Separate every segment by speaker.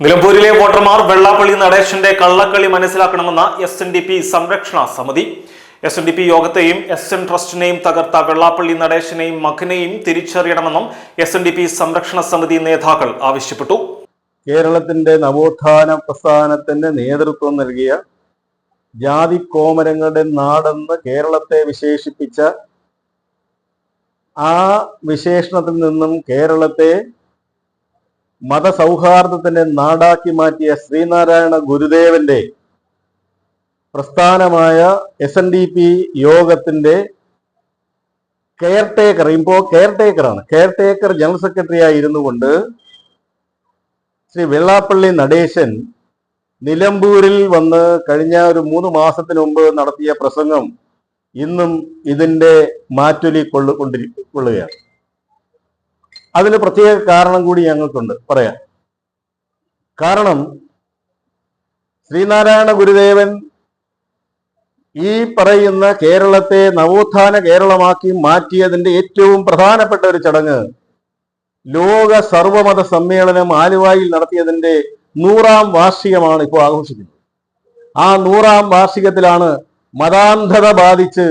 Speaker 1: നിലമ്പൂരിലെ വോട്ടർമാർ വെള്ളാപ്പള്ളി നടേശന്റെ കള്ളക്കളി മനസ്സിലാക്കണമെന്ന എസ് എൻ ഡി പി സംരക്ഷണ സമിതി. എസ് എൻ ഡി പി യോഗത്തെയും എസ് എൻ ട്രസ്റ്റിനെയും തകർത്ത വെള്ളാപ്പള്ളി നടേശനെയും മകനെയും തിരിച്ചറിയണമെന്നും എസ് എൻ ഡി പി സംരക്ഷണ സമിതി നേതാക്കൾ ആവശ്യപ്പെട്ടു.
Speaker 2: കേരളത്തിന്റെ നവോത്ഥാന പ്രസ്ഥാനത്തിന് നേതൃത്വം നൽകിയ ജാതി കോമരങ്ങളുടെ നാടെന്ന് കേരളത്തെ വിശേഷിപ്പിച്ച ആ വിശേഷണത്തിൽ നിന്നും കേരളത്തെ മതസൗഹാർദ്ദത്തിന്റെ നാടാക്കി മാറ്റിയ ശ്രീനാരായണ ഗുരുദേവന്റെ പ്രസ്ഥാനമായ എസ് എൻ ഡി പി യോഗത്തിന്റെ കെയർ ടേക്കർ ഇപ്പോ കെയർ ടേക്കറാണ് കെയർ ടേക്കർ ജനറൽ സെക്രട്ടറി ആയിരുന്നു കൊണ്ട് ശ്രീ വെള്ളാപ്പള്ളി നടേശൻ നിലമ്പൂരിൽ വന്ന് കഴിഞ്ഞ ഒരു മൂന്ന് മാസത്തിന് മുമ്പ് നടത്തിയ പ്രസംഗം ഇന്നും ഇതിന്റെ മാറ്റൊലി കൊള്ളു കൊണ്ടിരി കൊള്ളുകയാണ്. അതിന് പ്രത്യേക കാരണം കൂടി ഞങ്ങൾക്കുണ്ട്. പറയാം. കാരണം ശ്രീനാരായണ ഗുരുദേവൻ ഈ പറയുന്ന കേരളത്തെ നവോത്ഥാന കേരളമാക്കി മാറ്റിയതിന്റെ ഏറ്റവും പ്രധാനപ്പെട്ട ഒരു ചടങ്ങ് ലോക സർവമത സമ്മേളനം ആലുവായിൽ നടത്തിയതിന്റെ നൂറാം വാർഷികമാണ് ഇപ്പോൾ ആഘോഷിക്കുന്നത്. ആ നൂറാം വാർഷികത്തിലാണ് മതാന്ധത ബാധിച്ച്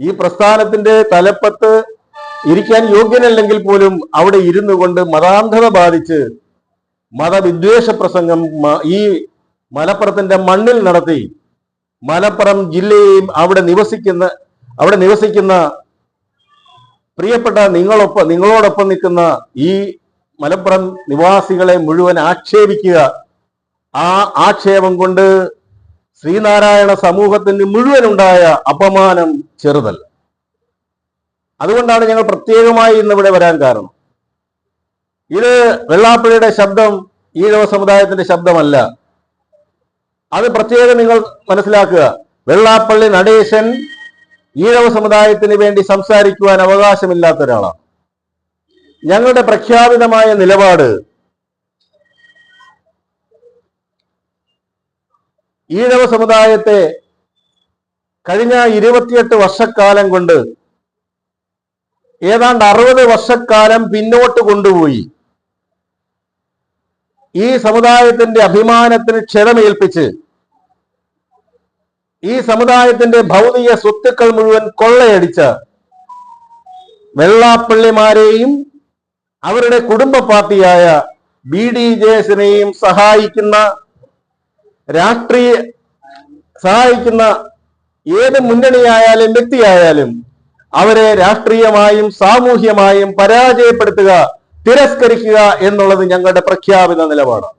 Speaker 2: ഈ പ്രസ്ഥാനത്തിന്റെ തലപ്പത്ത് ഇരിക്കാൻ യോഗ്യനല്ലെങ്കിൽ പോലും അവിടെ ഇരുന്നു കൊണ്ട് മതാന്ധത ബാധിച്ച് മതവിദ്വേഷ പ്രസംഗം ഈ മലപ്പുറത്തിന്റെ മണ്ണിൽ നടത്തി മലപ്പുറം ജില്ലയെയും അവിടെ നിവസിക്കുന്ന അവിടെ നിവസിക്കുന്ന പ്രിയപ്പെട്ട നിങ്ങളൊപ്പം നിങ്ങളോടൊപ്പം നിൽക്കുന്ന ഈ മലപ്പുറം നിവാസികളെ മുഴുവൻ ആക്ഷേപിക്കുക. ആ ആക്ഷേപം കൊണ്ട് ശ്രീനാരായണ സമൂഹത്തിന് മുഴുവൻ ഉണ്ടായ അപമാനം ചെറുതല്ല. അതുകൊണ്ടാണ് ഞങ്ങൾ പ്രത്യേകമായി ഇന്ന് ഇവിടെ വരാൻ കാരണം. ഇത് വെള്ളാപ്പള്ളിയുടെ ശബ്ദം ഈഴവ സമുദായത്തിന്റെ ശബ്ദമല്ല. അത് പ്രത്യേകം നിങ്ങൾ മനസ്സിലാക്കുക. വെള്ളാപ്പള്ളി നടേശൻ ഈഴവ സമുദായത്തിന് വേണ്ടി സംസാരിക്കുവാൻ അവകാശമില്ലാത്ത ഒരാളാണ് ഞങ്ങളുടെ പ്രഖ്യാപിതമായ നിലപാട് ഈഴവ സമുദായത്തെ കഴിഞ്ഞ ഇരുപത്തിയെട്ട് വർഷക്കാലം കൊണ്ട് ഏതാണ്ട് അറുപത് വർഷക്കാലം പിന്നോട്ട് കൊണ്ടുപോയി. ഈ സമുദായത്തിന്റെ അഭിമാനത്തിന് ക്ഷതമേൽപ്പിച്ച് ഈ സമുദായത്തിന്റെ ഭൗതിക സ്വത്തുക്കൾ മുഴുവൻ കൊള്ളയടിച്ച വെള്ളാപ്പള്ളിമാരെയും അവരുടെ കുടുംബ പാർട്ടിയായ ബി ഡി ജെ എസിനെയും സഹായിക്കുന്ന രാഷ്ട്രീയ സഹായിക്കുന്ന ഏത് മുന്നണിയായാലും വ്യക്തിയായാലും അവരെ രാഷ്ട്രീയമായും സാമൂഹ്യമായും പരാജയപ്പെടുത്തുക തിരസ്കരിക്കുക എന്നുള്ളത് ഞങ്ങളുടെ പ്രഖ്യാപിത നിലപാടാണ്.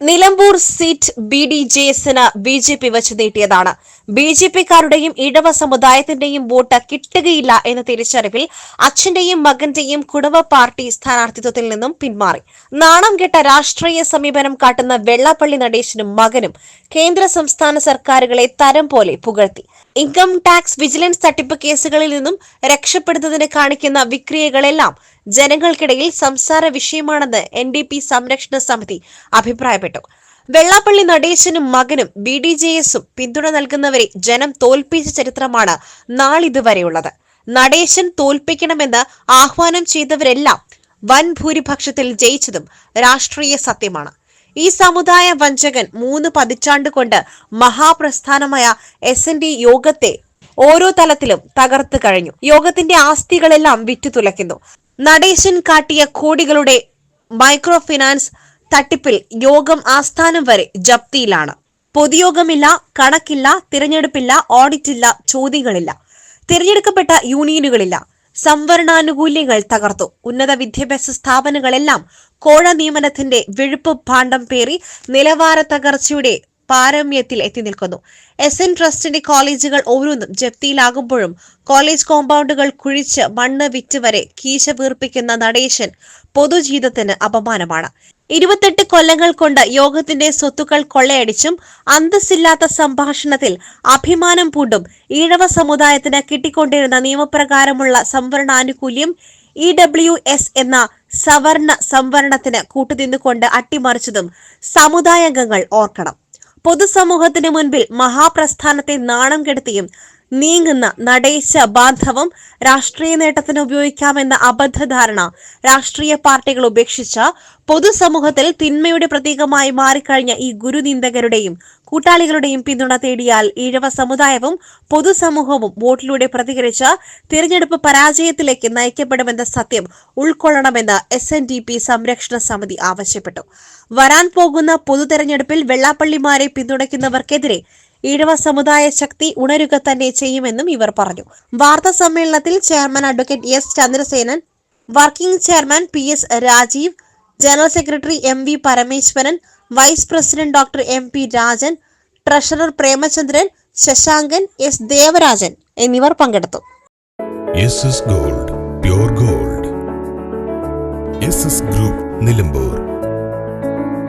Speaker 3: Nilambur seat B D J എസിന് ബി ജെ പി വച്ച് നീട്ടിയതാണ്. ബി ജെ പിക്കാരുടെയും ഇടവ സമുദായത്തിന്റെയും വോട്ട് കിട്ടുകയില്ല എന്ന തിരിച്ചറിവിൽ അച്ഛന്റെയും മകന്റെയും കുടുംബ പാർട്ടി സ്ഥാനാർത്ഥിത്വത്തിൽ നിന്നും പിന്മാറി. നാണം കെട്ട രാഷ്ട്രീയ സമീപനം കാട്ടുന്ന വെള്ളാപ്പള്ളി നടേശനും മകനും കേന്ദ്ര സംസ്ഥാന സർക്കാരുകളെ തരം പോലെ പുകഴ്ത്തി. ഇൻകം ടാക്സ് വിജിലൻസ് തട്ടിപ്പ് കേസുകളിൽ നിന്നും രക്ഷപ്പെടുന്നതിന് കാണിക്കുന്ന വിക്രിയകളെല്ലാം ജനങ്ങൾക്കിടയിൽ സംസാര വിഷയമാണെന്ന് എൻ ഡി പി സംരക്ഷണ സമിതി അഭിപ്രായപ്പെട്ടു. വെള്ളാപ്പള്ളി നടേശനും മകനും ബി ഡി ജെ എസും പിന്തുണ നൽകുന്നവരെ ജനം തോൽപ്പിച്ച ചരിത്രമാണ് നാളിതുവരെയുള്ളത്. നടേശൻ തോൽപ്പിക്കണമെന്ന് ആഹ്വാനം ചെയ്തവരെല്ലാം വൻ ഭൂരിപക്ഷത്തിൽ ജയിച്ചതും രാഷ്ട്രീയ സത്യമാണ്. ഈ സമുദായ വഞ്ചകൻ മൂന്ന് പതിറ്റാണ്ട് കൊണ്ട് മഹാപ്രസ്ഥാനമായ എസ് എൻ ഡി യോഗത്തെ ഓരോ തലത്തിലും തകർത്തു കഴിഞ്ഞു. യോഗത്തിന്റെ ആസ്തികളെല്ലാം വിറ്റുതുലയ്ക്കുന്നു. നടേശൻ കാട്ടിയ കോടികളുടെ മൈക്രോ ഫിനാൻസ് തട്ടിപ്പിൽ യോഗം ആസ്ഥാനം വരെ ജപ്തിയിലാണ്. പൊതുയോഗമില്ല കണക്കില്ല തിരഞ്ഞെടുപ്പില്ല ഓഡിറ്റ് ഇല്ല ചോദ്യങ്ങളില്ല. തിരഞ്ഞെടുക്കപ്പെട്ട യൂണിയനുകളില്ല. സംവരണാനുകൂല്യങ്ങൾ തകർത്തു. ഉന്നത വിദ്യാഭ്യാസ സ്ഥാപനങ്ങളെല്ലാം കോഴ നിയമനത്തിന്റെ വിഴുപ്പ് ഭാണ്ഡം പേറി നിലവാര തകർച്ചയുടെ പാരമ്യത്തിൽ എത്തി നിൽക്കുന്നു. എസ് എൻ ട്രസ്റ്റിന്റെ കോളേജുകൾ ഓരോന്നും ജപ്തിയിലാകുമ്പോഴും കോളേജ് കോമ്പൗണ്ടുകൾ കുഴിച്ച് മണ്ണ് വിറ്റ് വരെ കീശ വീർപ്പിക്കുന്ന നടേശൻ പൊതുജീവിതത്തിന് അപമാനമാണ്. ഇരുപത്തെട്ട് കൊല്ലങ്ങൾ കൊണ്ട് യോഗത്തിന്റെ സ്വത്തുക്കൾ കൊള്ളയടിച്ചും അന്തസ്സില്ലാത്ത സംഭാഷണത്തിൽ അഭിമാനം പൂണ്ടും ഈഴവ സമുദായത്തിന് കിട്ടിക്കൊണ്ടിരുന്ന നിയമപ്രകാരമുള്ള സംവരണാനുകൂല്യം ഇ ഡബ്ല്യു എസ് എന്ന സവർണ സംവരണത്തിന് കൂട്ടുനിന്നുകൊണ്ട് അട്ടിമറിച്ചതും സമുദായാംഗങ്ങൾ ഓർക്കണം. പൊതുസമൂഹത്തിന് മുൻപിൽ മഹാപ്രസ്ഥാനത്തെ നാണം കെടുത്തിയും നീങ്ങുന്ന നടേശ ബാന്ധവം രാഷ്ട്രീയ നേട്ടത്തിന് ഉപയോഗിക്കാമെന്ന അബദ്ധധാരണ രാഷ്ട്രീയ പാർട്ടികൾ ഉപേക്ഷിച്ച പൊതുസമൂഹത്തിൽ തിന്മയുടെ പ്രതീകമായി മാറിക്കഴിഞ്ഞ ഈ ഗുരുനിന്ദകരുടെയും കൂട്ടാളികളുടെയും പിന്തുണ തേടിയാൽ ഈഴവ സമുദായവും പൊതുസമൂഹവും വോട്ടിലൂടെ പ്രതികരിച്ച തിരഞ്ഞെടുപ്പ് പരാജയത്തിലേക്ക് നയിക്കപ്പെടുമെന്ന സത്യം ഉൾക്കൊള്ളണമെന്ന് എസ് എൻ ഡി പി സംരക്ഷണ സമിതി ആവശ്യപ്പെട്ടു. വരാൻ പോകുന്ന പൊതു തെരഞ്ഞെടുപ്പിൽ വെള്ളാപ്പള്ളിമാരെ പിന്തുണയ്ക്കുന്നവർക്കെതിരെ ഈഴവ സമുദായ ശക്തി ഉണരുക തന്നെ ചെയ്യുമെന്നും ഇവർ പറഞ്ഞു. വാർത്താ സമ്മേളനത്തിൽ chairman advocate S Chandrasenan working chairman P S Rajeev general secretary M V Parameswaran vice president doctor M P Rajan treasurer Premachandran Sasankan S Devarajan എന്നിവർ പങ്കെടുത്തു.
Speaker 4: Gold pure gold. Group Nilambur.